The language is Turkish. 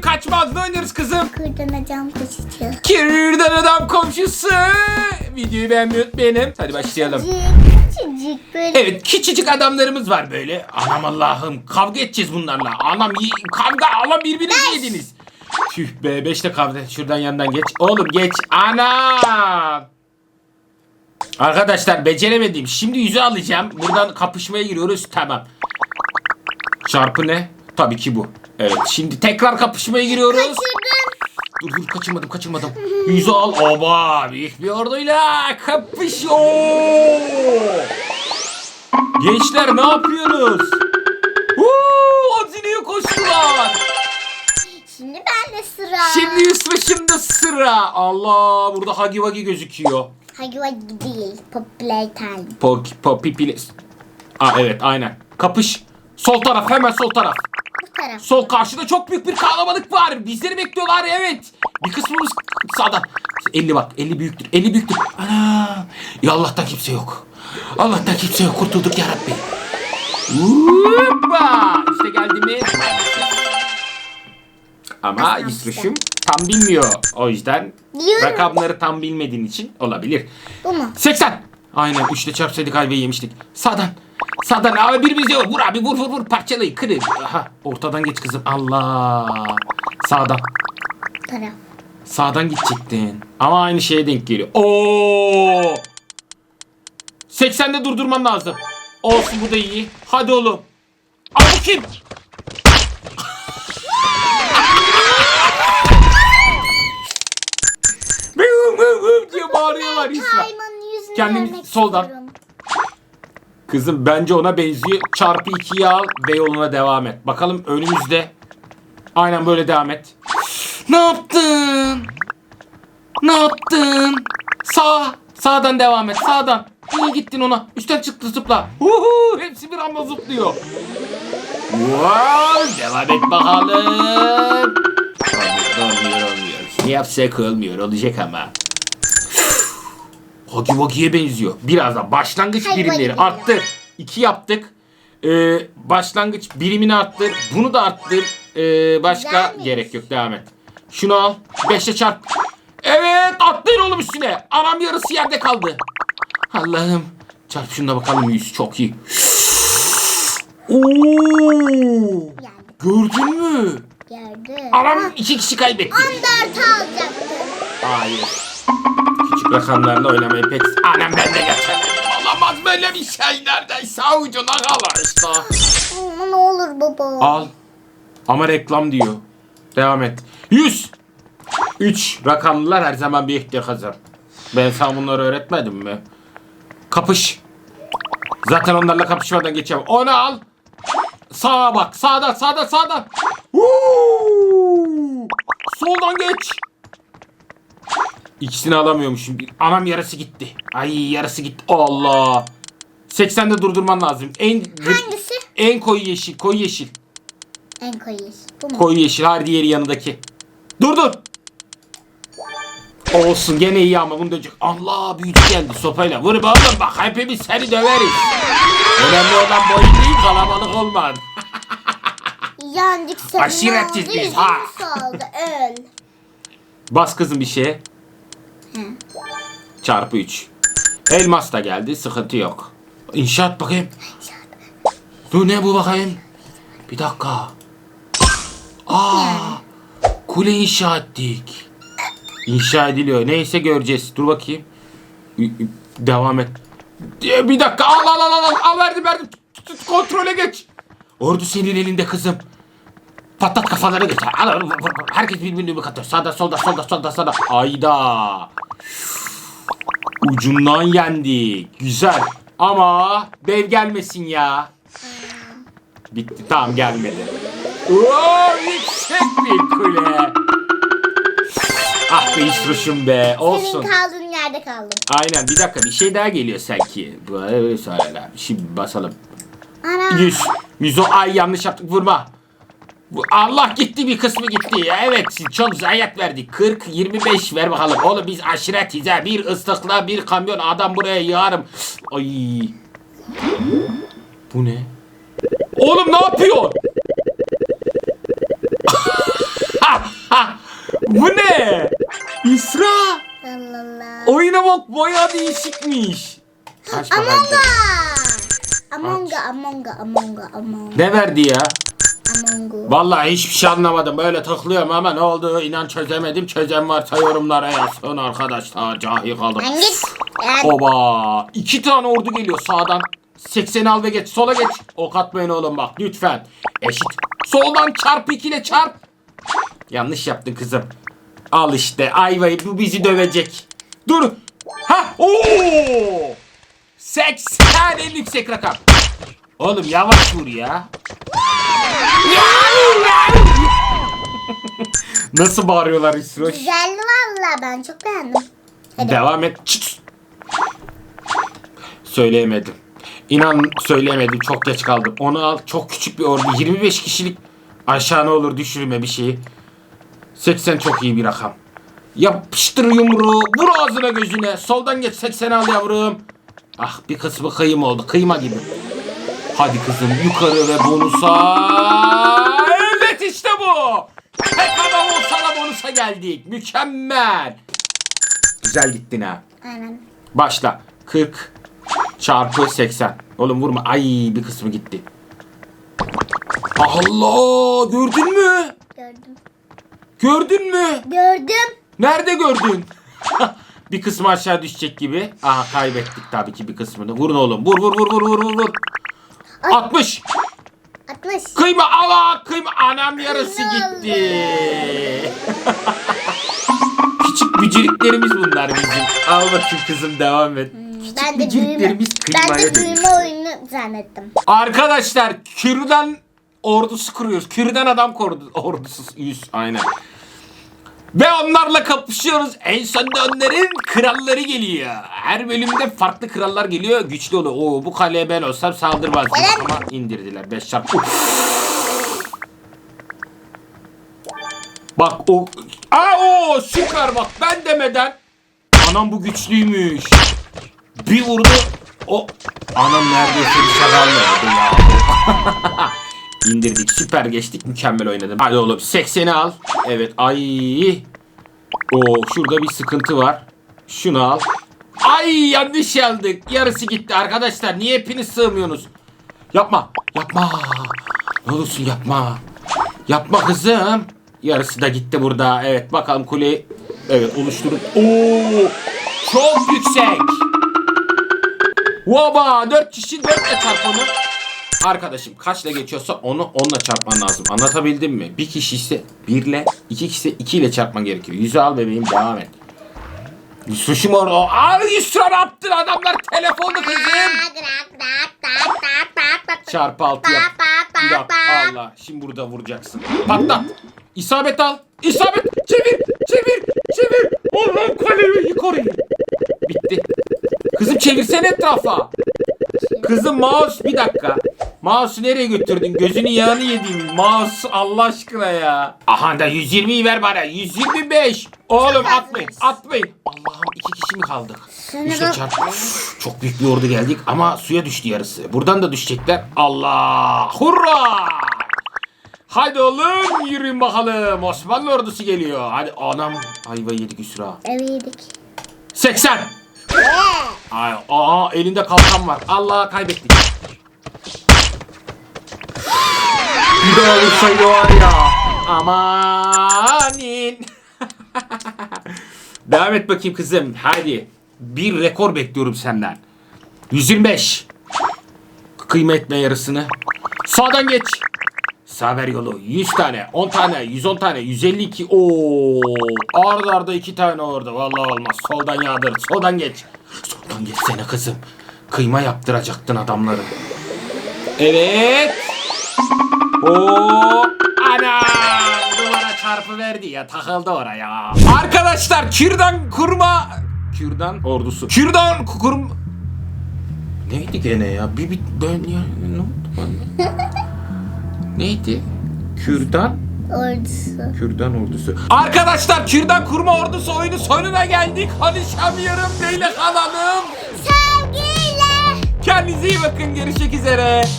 kaçmaz. Ne oynuyoruz kızım? Kırdan cam kaçacak. Kirden adam komşusu. Videoyu beğenmeyi unutmayın. Hadi başlayalım. Küçücük, böyle. Evet küçücük adamlarımız var böyle. Anam Allah'ım kavga edeceğiz bunlarla. Anam yi- kavga Allah birbirinizi yediniz. Tüh be beşte kavga. Şuradan yandan geç. Oğlum geç. Anam. Arkadaşlar beceremedim. Şimdi yüzü alacağım. Buradan kapışmaya giriyoruz. Tamam. Çarpı ne? Tabii ki bu. Evet şimdi tekrar kapışmaya giriyoruz. Kaçırdım. Dur dur kaçırmadım kaçırmadım. Yüzü al. Oba büyük bir orduyla kapışıyor. Gençler ne yapıyorsunuz? Huu, hazineye koştular. Şimdi ben de sıra. Şimdi Yusuf'un sıra. Allah burada Hagi Wagi gözüküyor. Hagi Wagi değil. Popüler time. Pok, pop, pipili. Aa evet aynen. Kapış. Sol taraf hemen sol taraf. Taraf. Sol karşıda çok büyük bir kalabalık var. Bizleri bekliyorlar evet. Bir kısmımız sağda. 50 bak 50 büyüktür 50 büyüktür. Ana. Ya Allah'tan kimse yok. Allah'tan kimse yok kurtulduk ya Rabbi. Hoppa. İşte geldi mi? Ama. Yusuf'um tam bilmiyor. O yüzden Diyorum. rakamları tam bilmediğin için olabilir. Bu mu? 80. Aynen 3'te çarpsaydık ayvayı yemiştik. Sağdan. Sağdan abi birimiz yok. Vur abi vur vur vur parçalayı kırın. Aha ortadan geç kızım. Allah. Sağdan. Taraf. Sağdan gidecektin. Ama aynı şeye denk geliyor. Oo! 80'de durdurman lazım. Olsun bu da iyi. Hadi oğlum. Al bu kim? Diye bağırıyorlar İsra. Görmek soldan. istiyorum. Kızım bence ona benziyor. Çarpı 2'yi al ve yoluna devam et. Bakalım önümüzde. Aynen böyle devam et. Ne yaptın? Ne yaptın? Sağ. Sağdan devam et. Sağdan. İyi gittin ona. Üstten çıktı zıpla. Uhu, hepsi bir anda zıplıyor. Wow, devam et bakalım. Ne yapsak olmuyor. Olacak ama. Hagi Wagi'ye benziyor. Birazdan başlangıç Hagi birimleri Wagi arttır. 2 yaptık. Ee, başlangıç birimini arttır. Bunu da arttır. Ee, başka Güzelmiş. gerek yok. Devam et. Şunu al. 5'e çarp. Evet atlayın oğlum üstüne. Anam yarısı yerde kaldı. Allah'ım. Çarp şuna bakalım yüz. Çok iyi. Oo! Gördün mü? gördüm. Anam iki kişi kaybetti. 14 alacaktım. Hayır. Rakamlarla oynamayı pek... Anam ben de geçemedim. Olamaz böyle bir şey neredeyse avucuna kala işte. Ama ne olur baba. Al. Ama reklam diyor. Devam et. 100. 3 rakamlılar her zaman bir ihtiyaç. Ben sana bunları öğretmedim mi? Kapış. Zaten onlarla kapışmadan geçemem. Onu al. Sağa bak. Sağdan sağdan sağdan. Huu! Soldan geç. İkisini alamıyormuşum. Anam yarısı gitti. Ay yarısı gitti. Allah. 80'de durdurman lazım. En Hangisi? en koyu yeşil, koyu yeşil. En koyu. Bu mu? Koyu yeşil, her diğeri yanındaki. Dur dur. Olsun gene iyi ama bunu dövecek. Allah büyücü geldi sopayla. Vur oğlum bak hepimiz seni döveriz. Önemli olan boyun değil kalabalık olman. Yancık sarı Aşiretiz biz, ha. öl. Bas kızım bir şeye. Çarpı 3. Elmas da geldi sıkıntı yok. İnşaat bakayım. Dur ne bu bakayım. Bir dakika. Aa, kule inşa ettik. İnşa ediliyor. Neyse göreceğiz. Dur bakayım. Devam et. Ee, Bir dakika. Al al al al. Al verdim verdim. Kontrole geç. Ordu senin elinde kızım. Patlat kafaları geç. Al, al, vur, vur. Herkes birbirini bir katıyor. Sağda solda solda solda sağda. Ayda. Ucundan yendik. Güzel. Ama dev gelmesin ya. Bitti. Tamam gelmedi. Oo, yüksek bir kule. Ah be İsruş'um be. Olsun. Senin kaldığın yerde kaldım. Aynen bir dakika bir şey daha geliyor sanki. Böyle söyle. Şimdi basalım. Ana. 100. 100 o ay yanlış yaptık vurma. Allah gitti bir kısmı gitti. Evet çok zayiat verdik. 40 25 ver bakalım. Oğlum biz aşiretiz ha. Bir ıslıkla bir kamyon adam buraya yağarım. Ay. Bu ne? Oğlum ne yapıyor? Bu ne? İsra. Oyuna bak bayağı değişikmiş. Aç Among Us. Among Us, Ne verdi ya? Vallahi hiçbir şey anlamadım. Böyle tıklıyorum ama ne oldu inan çözemedim. Çözen varsa yorumlara yazsın arkadaşlar. Cahil kaldım. Ben git. Ben Oba. iki tane ordu geliyor sağdan. 80 al ve geç. Sola geç. Ok atmayın oğlum bak lütfen. Eşit. Soldan çarp 2 ile çarp. Yanlış yaptın kızım. Al işte ayvayı bu bizi dövecek. Dur. Ha. Oo. 80 en yüksek rakam. Oğlum yavaş vur ya. Nasıl bağırıyorlar İsroş? güzeldi valla ben çok beğendim. Hadi. Devam et. Çıt. Söyleyemedim. İnan söyleyemedim. Çok geç kaldım. Onu al. Çok küçük bir ordu. 25 kişilik aşağı ne olur düşürme bir şeyi. 80 çok iyi bir rakam. Yapıştır yumruğu. Vur ağzına gözüne. Soldan geç 80 al yavrum. Ah bir kısmı kıyım oldu. Kıyma gibi. Hadi kızım yukarı ve bonusa. Evet işte bu. Tek adam olsa da bonusa geldik. Mükemmel. Güzel gittin ha. Aynen. Başla. 40 çarpı 80. Oğlum vurma. Ay bir kısmı gitti. Allah gördün mü? Gördüm. Gördün mü? Gördüm. Nerede gördün? bir kısmı aşağı düşecek gibi. Aha kaybettik tabii ki bir kısmını. Vurun oğlum. Vur vur vur vur vur vur. Vur. Ay. 60. 60. Kıyma ala kıyma. Anam yarısı gitti. Küçük bücürüklerimiz bunlar bizim. Al bakayım kızım devam et. Küçük Ben de bücürüklerimiz ben kıymaya de dönüyor. oyunu zannettim. Arkadaşlar Kürdan ordusu kuruyoruz. Kürdan adam kordu, ordusu 100 aynen. Ve onlarla kapışıyoruz. En sonunda onların kralları geliyor. Her bölümde farklı krallar geliyor. Güçlü oluyor. Oo, bu kaleye ben olsam saldırmazdım. Gelen- Ama indirdiler. 5 çarpı. Bak o... Aa o süper bak ben demeden. Anam bu güçlüymüş. Bir vurdu. O anam neredeyse bir şakalmadı ya. İndirdik süper geçtik mükemmel oynadım. Hadi oğlum 80'i al. Evet ay. O şurada bir sıkıntı var. Şunu al. Ay yanlış aldık. Yarısı gitti arkadaşlar. Niye hepiniz sığmıyorsunuz? Yapma. Yapma. Ne olursun yapma. Yapma kızım. Yarısı da gitti burada. Evet bakalım kuleyi. Evet oluşturun. Oo! Çok yüksek. Vaba 4 kişi 4 ile çarp onu. Arkadaşım kaçla geçiyorsa onu onunla çarpman lazım. Anlatabildim mi? Bir kişi ise 1 ile, iki kişi ise 2 ile çarpman gerekiyor. Yüzü al bebeğim devam et. Yusuf'um orada. Al Yusuf'u attın adamlar telefonda kızım. Çarpı 6 yap. Bir dakika Allah. Şimdi burada vuracaksın. Patlat. İsabet al. İsabet. Çevir. Çevir. Çevir. Allah'ım kalemi yık orayı. Bitti. Kızım çevirsene etrafa. Kızım mouse bir dakika. Mouse'u nereye götürdün? Gözünü yağını yediğim mouse Allah aşkına ya. Aha da 120'yi ver bana. 125. Oğlum atmayın. Atmayın. Allah'ım iki kişi mi kaldık? İşte çarp. Çok büyük bir ordu geldik ama suya düştü yarısı. Buradan da düşecekler. Allah! Hurra! Hadi oğlum yürüyün bakalım. Osmanlı ordusu geliyor. Hadi anam. Ayva yedik Üsra. Evet yedik. 80. Ay, aa elinde kalkan var. Allah kaybettik. Var ya. Amanin. Devam et bakayım kızım. Hadi. Bir rekor bekliyorum senden. 125. Kıyma etme yarısını. Sağdan geç. Saber yolu 100 tane, 10 tane, 110 tane, 152. Oo! Arda arda 2 tane orada. Vallahi olmaz. Soldan yağdır. Soldan geç. Soldan geçsene kızım. Kıyma yaptıracaktın adamları. Evet. Oo! Ana! Duvara çarpı verdi ya. Takıldı oraya. Arkadaşlar kürdan kurma kürdan ordusu. Kürdan kurma Neydi gene ya? Bir, bir ben ya ne oldu bana? Neydi? Kürdan Ordusu. Kürdan ordusu. Arkadaşlar Kürdan kurma ordusu oyunu sonuna geldik. Konuşamıyorum. Neyle kalalım? Sevgiyle. Kendinize iyi bakın. Görüşmek üzere.